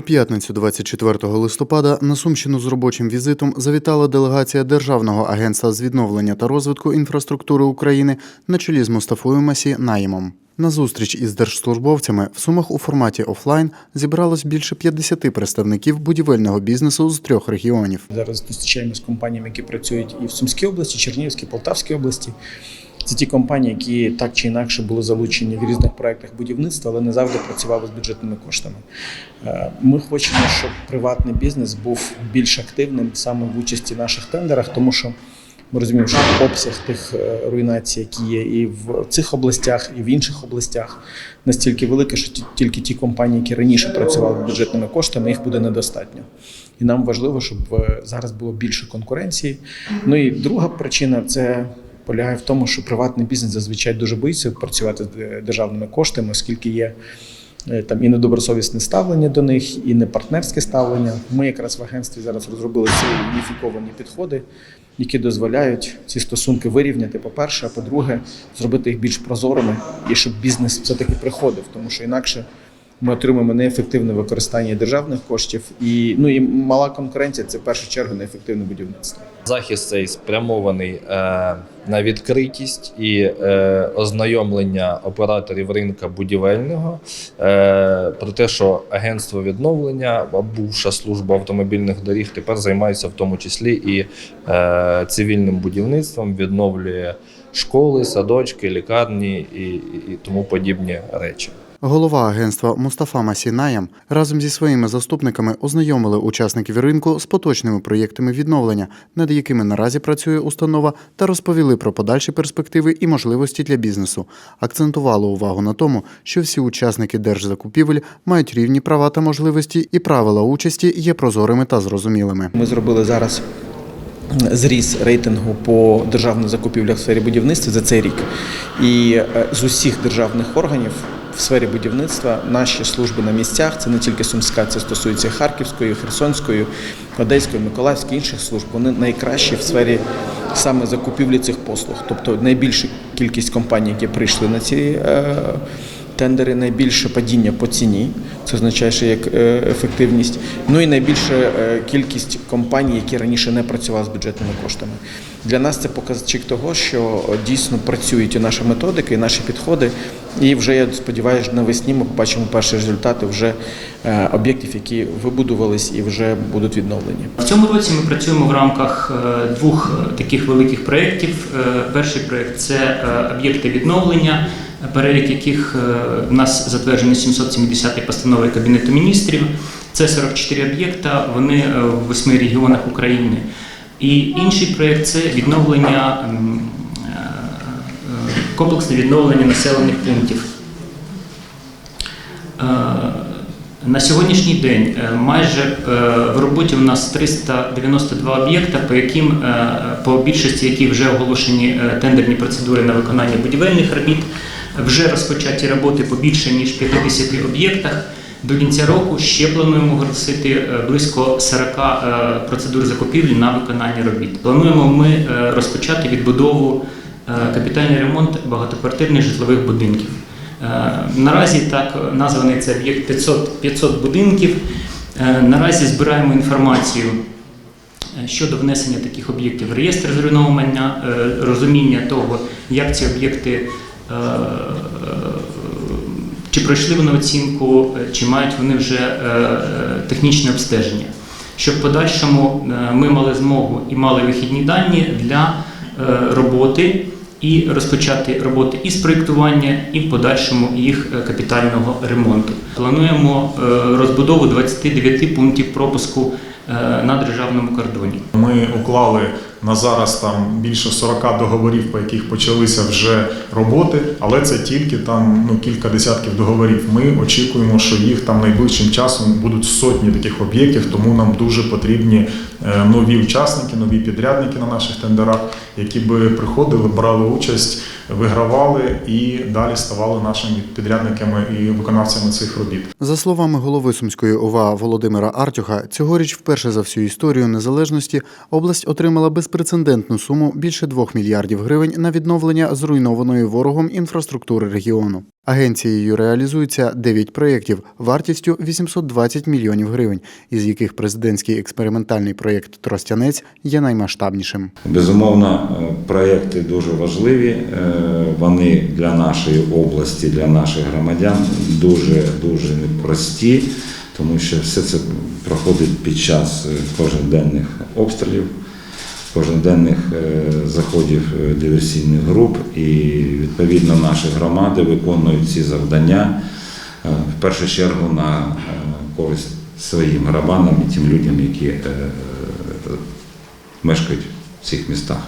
У п'ятницю, 24 листопада, на Сумщину з робочим візитом завітала делегація Державного агентства з відновлення та розвитку інфраструктури України на чолі з Мустафою Масі Наємом. На зустріч із держслужбовцями в Сумах у форматі офлайн зібралось більше 50 представників будівельного бізнесу з трьох регіонів. Зараз зустрічаємося з компаніями, які працюють і в Сумській області, Чернігівській, Полтавській області. Це ті компанії, які так чи інакше були залучені в різних проєктах будівництва, але не завжди працювали з бюджетними коштами. Е, Ми хочемо, щоб приватний бізнес був більш активним саме в участі в наших тендерах, тому що ми розуміємо, що обсяг тих е, руйнацій, які є і в цих областях, і в інших областях, настільки великий, що тільки ті компанії, які раніше працювали з бюджетними коштами, їх буде недостатньо. І нам важливо, щоб е, зараз було більше конкуренції. Ну і друга причина це полягає в тому, що приватний бізнес зазвичай дуже боїться працювати з е, державними коштами, оскільки є е, там і недобросовісне ставлення до них, і не партнерське ставлення. Ми якраз в агентстві зараз розробили свої уніфіковані підходи, які дозволяють ці стосунки вирівняти, по-перше, а по-друге, зробити їх більш прозорими і щоб бізнес все-таки приходив, тому що інакше ми отримуємо неефективне використання державних коштів і ну і мала конкуренція це в першу чергу неефективне будівництво. Захист цей спрямований е, на відкритість і е, ознайомлення операторів ринка будівельного е, про те, що агентство відновлення, бувша служба автомобільних доріг тепер займається в тому числі і е, цивільним будівництвом, відновлює школи, садочки, лікарні і, і, тому подібні речі. Голова агентства Мустафа Масі Наєм разом зі своїми заступниками ознайомили учасників ринку з поточними проєктами відновлення, над якими наразі працює установа, та розповіли про подальші перспективи і можливості для бізнесу. Акцентували увагу на тому, що всі учасники держзакупівель мають рівні права та можливості, і правила участі є прозорими та зрозумілими. Ми зробили зараз зріз рейтингу по державних закупівлях в сфері будівництва за цей рік. І е, з усіх державних органів сфері будівництва наші служби на місцях це не тільки Сумська, це стосується Харківської, Херсонської, Одеської, Миколаївської інших служб. Вони найкращі в сфері саме закупівлі цих послуг. Тобто найбільша кількість компаній, які прийшли на ці. Тендери найбільше падіння по ціні, це означає, що як е, ефективність. Ну і найбільша е, кількість компаній, які раніше не працювали з бюджетними коштами. Для нас це показчик того, що дійсно працюють і наша методика, і наші підходи. І вже я сподіваюся, навесні ми побачимо перші результати вже е, об'єктів, які вибудувались і вже будуть відновлені. В цьому році ми працюємо в рамках двох таких великих проєктів. Перший проєкт це об'єкти відновлення, перелік яких е, в нас затверджений 770 постановою Кабінету міністрів. Це 44 об'єкта, вони е, в восьми регіонах України. І інший проєкт це відновлення е, комплексне відновлення населених пунктів. На сьогоднішній день майже в роботі у нас 392 об'єкта, по яким по більшості яких вже оголошені тендерні процедури на виконання будівельних робіт, вже розпочаті роботи по більше ніж 50 об'єктах. До кінця року ще плануємо оголосити е, близько 40 е, процедур закупівлі на виконання робіт. Плануємо ми е, розпочати відбудову капітальний ремонт багатоквартирних житлових будинків. Наразі так названий це об'єкт 500, 500 будинків. Наразі збираємо інформацію щодо внесення таких об'єктів в реєстр зруйновування, е, розуміння того, як ці об'єкти чи пройшли вони оцінку, е, чи мають вони вже е, е, технічне обстеження. Щоб в подальшому ми мали змогу і мали вихідні дані для роботи і розпочати роботи із проєктування, і в подальшому їх капітального ремонту. Плануємо розбудову 29 пунктів пропуску на державному кордоні. Ми уклали на зараз там більше 40 договорів, по яких почалися вже роботи, але це тільки там ну кілька десятків договорів. Ми очікуємо, що їх там найближчим часом будуть сотні таких об'єктів, тому нам дуже потрібні е, нові учасники, нові підрядники на наших тендерах, які би приходили, брали участь, вигравали і далі ставали нашими підрядниками і виконавцями цих робіт. За словами голови Сумської ОВА Володимира Артюха, цьогоріч вперше за всю історію незалежності область отримала безпрецедентну суму більше 2 мільярдів гривень на відновлення зруйнованої ворогом інфраструктури регіону. Агенцією реалізується 9 проєктів вартістю 820 мільйонів гривень, із яких президентський експериментальний проєкт Тростянець є наймасштабнішим. Безумовно, е, проекти дуже важливі. е, Вони для нашої області, для наших громадян дуже дуже непрості, тому що все це проходить під час е, кожноденних обстрілів, кожноденних е, заходів е, диверсійних груп, і відповідно наші громади виконують ці завдання е, в першу чергу на користь своїм громадам і тим людям, які мешкають в цих містах.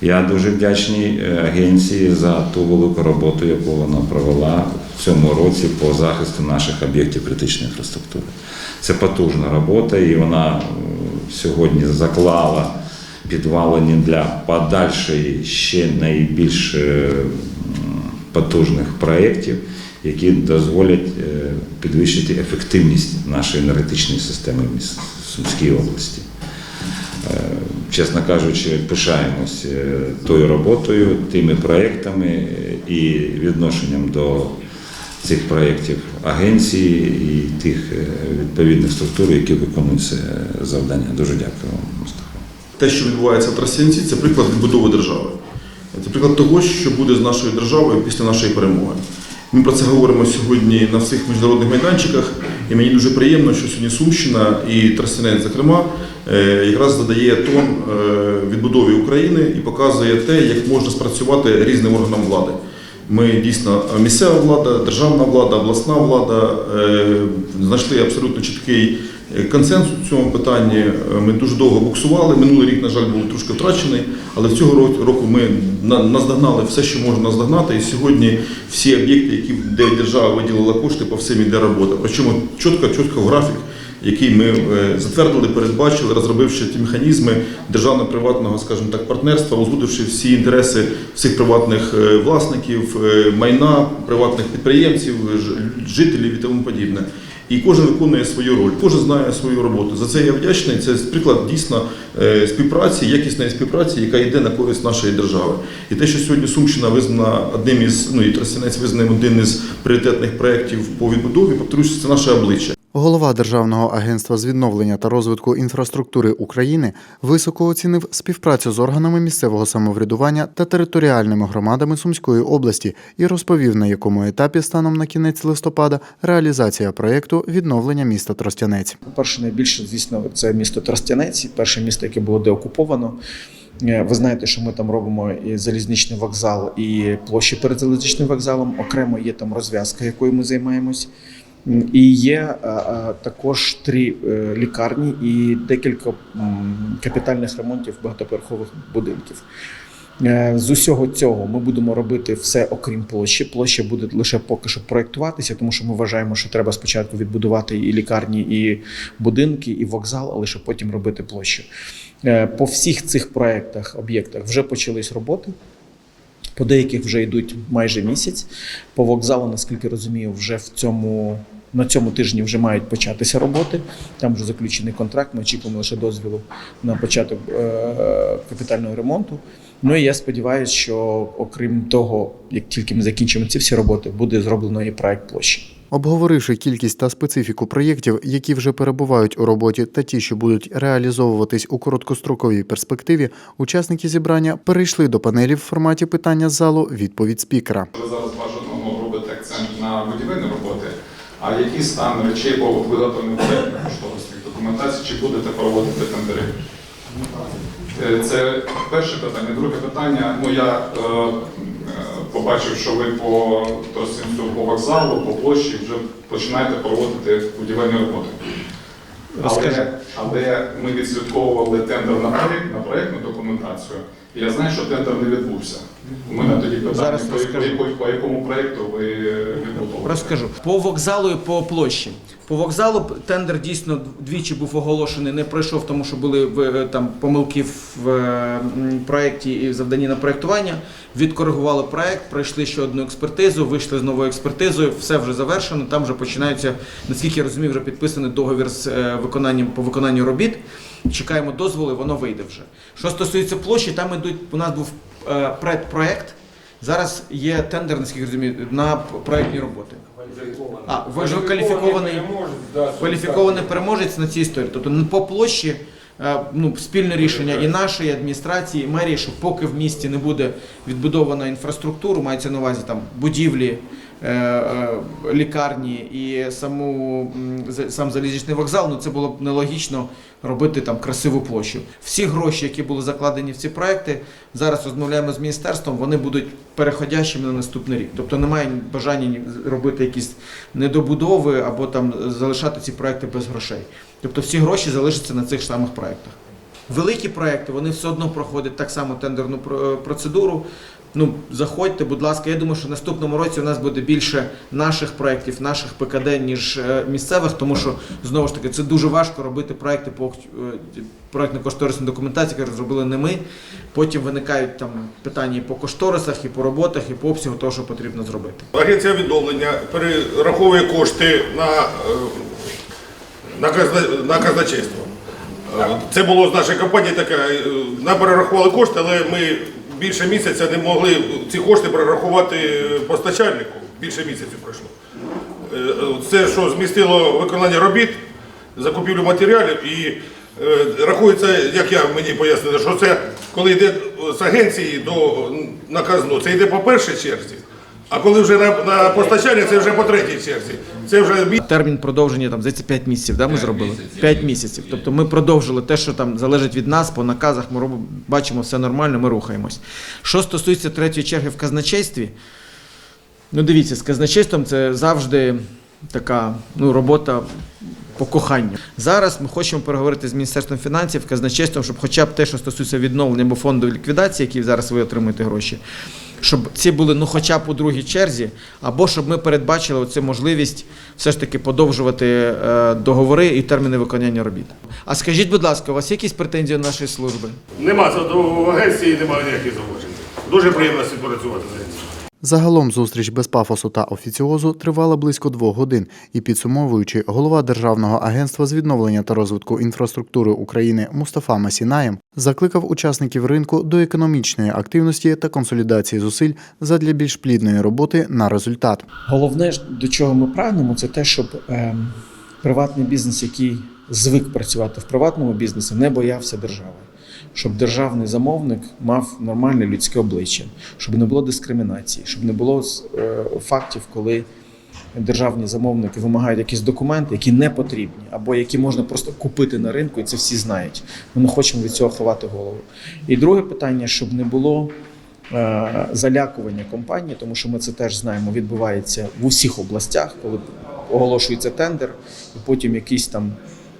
Я дуже вдячний агенції за ту велику роботу, яку вона провела в цьому році по захисту наших об'єктів критичної інфраструктури. Це потужна робота, і вона сьогодні заклала підвалені для подальшої ще найбільш е, потужних проєктів, які дозволять е, підвищити ефективність нашої енергетичної системи в Сумській області. Е, Чесно кажучи, пишаємось тою роботою, тими проєктами і відношенням до цих проєктів агенції і тих відповідних структур, які виконують це завдання. Дуже дякую вам. Те, що відбувається в Тростянці, це приклад відбудови держави. Це приклад того, що буде з нашою державою після нашої перемоги. Ми про це говоримо сьогодні на всіх міжнародних майданчиках, і мені дуже приємно, що сьогодні Сумщина і Тростянець, зокрема, е, якраз задає тон е, відбудові України і показує те, як можна спрацювати різним органам влади. Ми дійсно місцева влада, державна влада, обласна влада е, знайшли абсолютно чіткий консенсус в цьому питанні. Е, Ми дуже довго буксували. Минулий рік, на жаль, був трошки втрачений, але в цього ро- року ми на- наздогнали все, що можна наздогнати. І сьогодні всі об'єкти, які де держава виділила кошти, по всім іде робота. Причому чітко, чітко графік який ми е, затвердили, передбачили, розробивши ті механізми державно-приватного, скажімо так, партнерства, узгодивши всі інтереси всіх приватних е, власників, е, майна, приватних підприємців, жителів і тому подібне. І кожен виконує свою роль, кожен знає свою роботу. За це я вдячний. Це приклад дійсно е, співпраці, якісної співпраці, яка йде на користь нашої держави. І те, що сьогодні Сумщина визнана одним із ну і Тростянець визнаний одним із пріоритетних проєктів по відбудові, повторюсь, це наше обличчя. Голова Державного агентства з відновлення та розвитку інфраструктури України високо оцінив співпрацю з органами місцевого самоврядування та територіальними громадами Сумської області і розповів, на якому етапі станом на кінець листопада реалізація проєкту відновлення міста Тростянець. По-перше, найбільше, звісно, це місто Тростянець, перше місто, яке було деокуповано. Е, Ви знаєте, що ми там робимо і залізничний вокзал, і площі перед залізничним вокзалом. Окремо є там розв'язка, якою ми займаємось. І є е, е, також три е, лікарні і декілька капітальних ремонтів багатоповерхових будинків. З усього цього ми будемо робити все окрім площі. Площа буде лише поки що проєктуватися, тому що ми вважаємо, що треба спочатку відбудувати і лікарні, і будинки, і вокзал, а лише потім робити площу. По всіх цих проєктах, об'єктах вже почались роботи. По деяких вже йдуть майже місяць. По вокзалу, наскільки розумію, вже в цьому. На цьому тижні вже мають початися роботи. Там вже заключений контракт. Ми очікуємо лише дозвілу на початок е, капітального ремонту. Ну і я сподіваюся, що окрім того, як тільки ми закінчимо ці всі роботи, буде зроблено і проект площі. Обговоривши кількість та специфіку проєктів, які вже перебувають у роботі, та ті, що будуть реалізовуватись у короткостроковій перспективі, учасники зібрання перейшли до панелі в форматі питання з залу відповідь спікера. Ви зараз бажано робите акцент на будівельні роботи. А який стан речей по проєктної коштовності документації, чи будете проводити тендери? Е, Це перше питання. Друге питання. Ну я е, е, побачив, що ви по Тростянцю, по вокзалу, по площі вже починаєте проводити будівельні роботи. Але, але ми відслідковували тендер на проєктну документацію. І я знаю, що тендер не відбувся. У мене тоді питання, Зараз по, розкажу. якому- по якому проєкту ви відбудовуєте? Розкажу по вокзалу і по площі. По вокзалу тендер дійсно двічі був оголошений, не пройшов, тому що були в- там помилки в е, проєкті і в завданні на проєктування. Відкоригували проєкт, пройшли ще одну експертизу, вийшли з новою експертизою, все вже завершено. Там вже починаються, наскільки я розумію, вже підписаний договір з е, виконанням по виконанню робіт. Чекаємо дозволи, воно вийде вже. Що стосується площі, там ідуть. У нас був е, предпроект, Зараз є тендер, наскільки розумію, на проектні роботи. А, вже кваліфікований, кваліфікований переможець на цій історії. Тобто ну, по площі е, ну, спільне рішення і нашої адміністрації, і мерії, що поки в місті не буде відбудована інфраструктура, мається на увазі там будівлі, лікарні і саму, сам залізничний вокзал, ну це було б нелогічно робити там красиву площу. Всі гроші, які були закладені в ці проекти, зараз розмовляємо з міністерством, вони будуть переходящими на наступний рік. Тобто немає бажання робити якісь недобудови або там залишати ці проекти без грошей. Тобто всі гроші залишаться на цих самих проектах. Великі проекти вони все одно проходять так само тендерну процедуру. Ну, заходьте, будь ласка. Я думаю, що в наступному році у нас буде більше наших проєктів, наших ПКД, ніж е, місцевих, тому що знову ж таки це дуже важко робити проекти по е, проектно-кошторисній документації, яку розробили не ми. Потім виникають там питання і по кошторисах, і по роботах, і по обсягу того, що потрібно зробити. Агенція відновлення перераховує кошти на, е, на, казна, на казначейство. Це було з нашої компанії таке. Нам перерахували кошти, але ми більше місяця не могли ці кошти прорахувати постачальнику. Більше місяця пройшло. Е, е, Це що змістило виконання робіт, закупівлю матеріалів і е, рахується, як я мені пояснили, що це коли йде з агенції до наказну, це йде по першій черзі. А коли вже на, на постачання, це вже по третій черзі. Це вже Термін продовження там здається 5 місяців. Да, ми зробили 5 місяців. Тобто ми продовжили те, що там залежить від нас по наказах. Ми робимо, бачимо все нормально. Ми рухаємось. Що стосується третьої черги в казначействі, ну дивіться, з казначейством це завжди така ну, робота. По коханню зараз ми хочемо переговорити з міністерством фінансів, казначейством, щоб хоча б те, що стосується відновлення або фонду ліквідації, які зараз ви отримуєте гроші, щоб ці були ну хоча б у другій черзі, або щоб ми передбачили цю можливість все ж таки подовжувати е, договори і терміни виконання робіт. А скажіть, будь ласка, у вас якісь претензії до нашої служби? нема до агенції, немає ніяких зауважень. Дуже приємно співпрацювати з агенцією. Загалом зустріч без пафосу та офіціозу тривала близько двох годин, і підсумовуючи, голова Державного агентства з відновлення та розвитку інфраструктури України Мустафа Масінаєм закликав учасників ринку до економічної активності та консолідації зусиль задля більш плідної роботи на результат. Головне, до чого ми прагнемо, це те, щоб ем, приватний бізнес, який звик працювати в приватному бізнесі, не боявся держави. Щоб державний замовник мав нормальне людське обличчя, щоб не було дискримінації, щоб не було е, фактів, коли державні замовники вимагають якісь документи, які не потрібні, або які можна просто купити на ринку, і це всі знають. Ми не хочемо від цього ховати голову. І друге питання, щоб не було е, залякування компанії, тому що ми це теж знаємо, відбувається в усіх областях, коли оголошується тендер, і потім якийсь там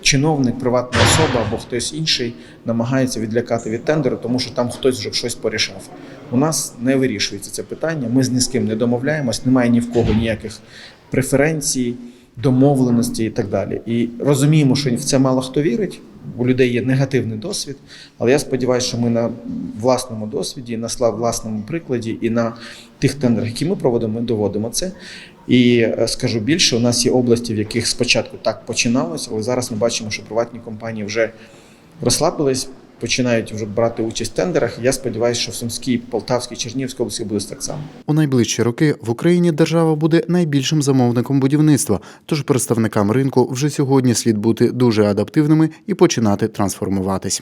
чиновник, приватна особа або хтось інший намагається відлякати від тендеру, тому що там хтось вже щось порішав. У нас не вирішується це питання. Ми з ні з ким не домовляємось, немає ні в кого ніяких преференцій, домовленостей і так далі. І розуміємо, що в це мало хто вірить. У людей є негативний досвід, але я сподіваюся, що ми на власному досвіді, на власному прикладі і на тих тендерах, які ми проводимо, ми доводимо це. І е, скажу більше, у нас є області, в яких спочатку так починалось, але зараз ми бачимо, що приватні компанії вже розслабились, починають вже брати участь в тендерах. Я сподіваюся, що в Сумській, Полтавській, Чернігівській області буде так само. У найближчі роки в Україні держава буде найбільшим замовником будівництва, тож представникам ринку вже сьогодні слід бути дуже адаптивними і починати трансформуватись.